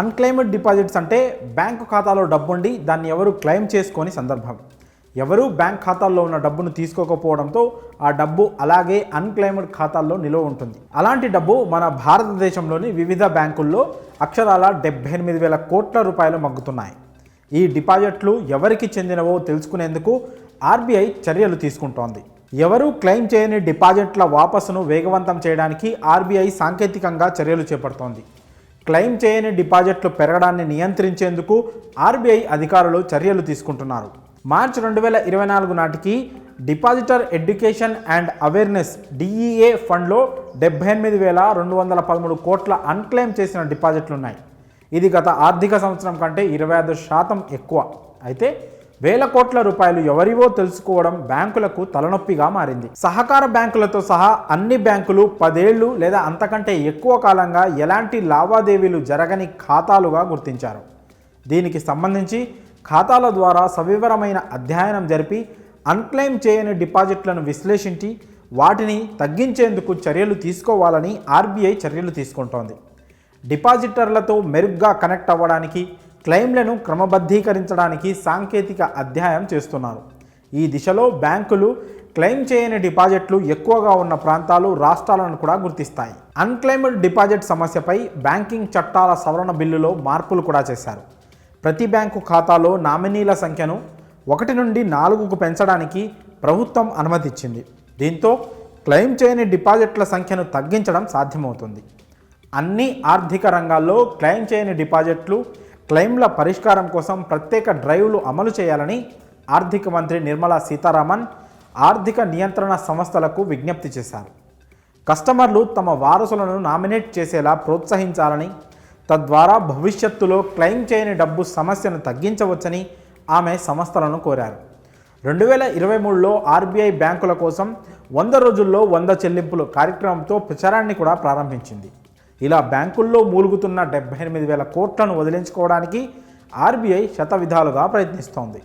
Unclaimed deposits అంటే bank ఖాతాలో డబ్బుండి దాన్ని ఎవరు క్లెయిమ్ చేసుకోని సందర్భం. ఎవరు బ్యాంక్ ఖాతాల్లో ఉన్న డబ్బును తీసుకోకపోవడంతో ఆ డబ్బు అలాగే అన్క్లైమ్డ్ ఖాతాల్లో నిలువ ఉంటుంది. అలాంటి డబ్బు మన భారతదేశంలోని వివిధ బ్యాంకుల్లో అక్షరాల డెబ్బై ఎనిమిది వేల కోట్ల రూపాయలు మగ్గుతున్నాయి. ఈ డిపాజిట్లు ఎవరికి చెందినవో తెలుసుకునేందుకు ఆర్బీఐ చర్యలు తీసుకుంటోంది. ఎవరు క్లెయిమ్ చేయని డిపాజిట్ల వాపసును వేగవంతం చేయడానికి ఆర్బీఐ సాంకేతికంగా చర్యలు చేపడుతోంది. క్లెయిమ్ చేయని డిపాజిట్లు పెరగడాన్ని నియంత్రించేందుకు ఆర్బీఐ అధికారులు చర్యలు తీసుకుంటున్నారు. మార్చి రెండు వేల ఇరవై నాలుగు నాటికి depositor education and awareness DEA ఫండ్లో డెబ్బై ఎనిమిది వేల రెండు వందల పదమూడు కోట్ల అన్క్లెయిమ్ చేసిన డిపాజిట్లు ఉన్నాయి ఇది గత ఆర్థిక సంవత్సరం కంటే ఇరవై ఐదు శాతం ఎక్కువ. అయితే వేల కోట్ల రూపాయలు ఎవరివో తెలుసుకోవడం బ్యాంకులకు తలనొప్పిగా మారింది. సహకార బ్యాంకులతో సహా అన్ని బ్యాంకులు పదేళ్ళు లేదా అంతకంటే ఎక్కువ కాలంగా ఎలాంటి లావాదేవీలు జరగని ఖాతాలుగా గుర్తించారు. దీనికి సంబంధించి ఖాతాల ద్వారా సవివరమైన అధ్యయనం జరిపి అన్క్లెయిమ్ చేయని డిపాజిట్లను విశ్లేషించి వాటిని తగ్గించేందుకు చర్యలు తీసుకోవాలని ఆర్బీఐ చర్యలు తీసుకుంటోంది. డిపాజిటర్లతో మెరుగ్గా కనెక్ట్ అవ్వడానికి క్లెయిమ్లను క్రమబద్ధీకరించడానికి సాంకేతిక అధ్యాయం చేస్తున్నారు. ఈ దిశలో బ్యాంకులు క్లెయిమ్ చేయని డిపాజిట్లు ఎక్కువగా ఉన్న ప్రాంతాలు రాష్ట్రాలను కూడా గుర్తిస్తాయి. అన్క్లెయిమ్డ్ డిపాజిట్ సమస్యపై బ్యాంకింగ్ చట్టాల సవరణ బిల్లులో మార్పులు కూడా చేశారు. ప్రతి బ్యాంకు ఖాతాలో నామినీల సంఖ్యను ఒకటి నుండి నాలుగుకు పెంచడానికి ప్రభుత్వం అనుమతిచ్చింది. దీంతో క్లెయిమ్ చేయని డిపాజిట్ల సంఖ్యను తగ్గించడం సాధ్యమవుతుంది. అన్ని ఆర్థిక రంగాల్లో క్లెయిమ్ చేయని డిపాజిట్లు క్లెయిమ్ల పరిష్కారం కోసం ప్రత్యేక డ్రైవ్లు అమలు చేయాలని ఆర్థిక మంత్రి నిర్మలా సీతారామన్ ఆర్థిక నియంత్రణ సంస్థలకు విజ్ఞప్తి చేశారు. కస్టమర్లు తమ వారసులను నామినేట్ చేసేలా ప్రోత్సహించాలని తద్వారా భవిష్యత్తులో క్లెయిమ్ చేయని డబ్బు సమస్యను తగ్గించవచ్చని ఆమె సంస్థలను కోరారు. రెండు వేల ఇరవై మూడులో ఆర్బీఐ బ్యాంకుల కోసం వంద రోజుల్లో వంద చెల్లింపులు కార్యక్రమంతో ప్రచారాన్ని కూడా ప్రారంభించింది. ఇలా బ్యాంకుల్లో మూలుగుతున్న డెబ్బై ఎనిమిది వేల కోట్లను వదిలించుకోవడానికి ఆర్బీఐ శత విధాలుగా ప్రయత్నిస్తోంది.